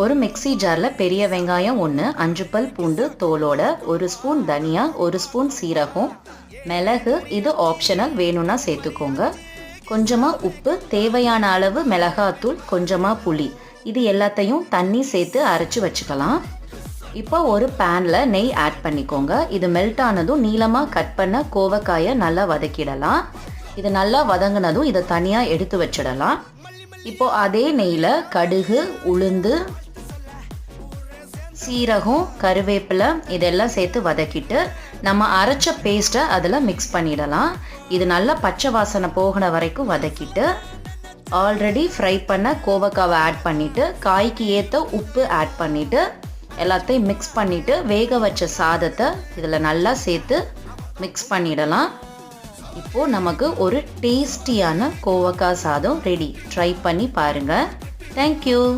ஒரு மிக்ஸி ஜாரில் பெரிய வெங்காயம் ஒன்று அஞ்சு பல் பூண்டு தோலோட ஒரு ஸ்பூன் தனியா ஒரு ஸ்பூன் சீரகம் மிளகு. இது ஆப்ஷனல் வேணும்னா சேர்த்துக்கோங்க. கொஞ்சமாக உப்பு தேவையான அளவு மிளகாத்தூள் கொஞ்சமாக புளி. இது எல்லாத்தையும் தண்ணி சேர்த்து அரைச்சி வச்சுக்கலாம். இப்போ ஒரு பேனில் நெய் ஆட் பண்ணிக்கோங்க. இது மெல்ட் ஆனதும் நீளமாக கட் பண்ண கோவக்காயை நல்லா வதக்கிடலாம். இது நல்லா வதங்கினதும் இதை தனியாக எடுத்து வச்சிடலாம். இப்போ அதே நெய்யில் கடுகு உளுந்து சீரகம் கருவேப்பிலை இதெல்லாம் சேர்த்து வதக்கிட்டு நம்ம அரைச்ச பேஸ்ட்டை அதில் மிக்ஸ் பண்ணிடலாம். இது நல்லா பச்சை வாசனை போகிற வரைக்கும் வதக்கிட்டு ஆல்ரெடி ஃப்ரை பண்ண கோவக்காவை ஆட் பண்ணிவிட்டு காய்க்கு ஏற்ற உப்பு ஆட் பண்ணிவிட்டு எல்லாத்தையும் மிக்ஸ் பண்ணிவிட்டு வேக வச்ச சாதத்தை இதில் நல்லா சேர்த்து மிக்ஸ் பண்ணிடலாம். இப்போது நமக்கு ஒரு டேஸ்டியான கோவக்காய் சாதம் ரெடி ட்ரை பண்ணி பாருங்கள் தேங்க்யூ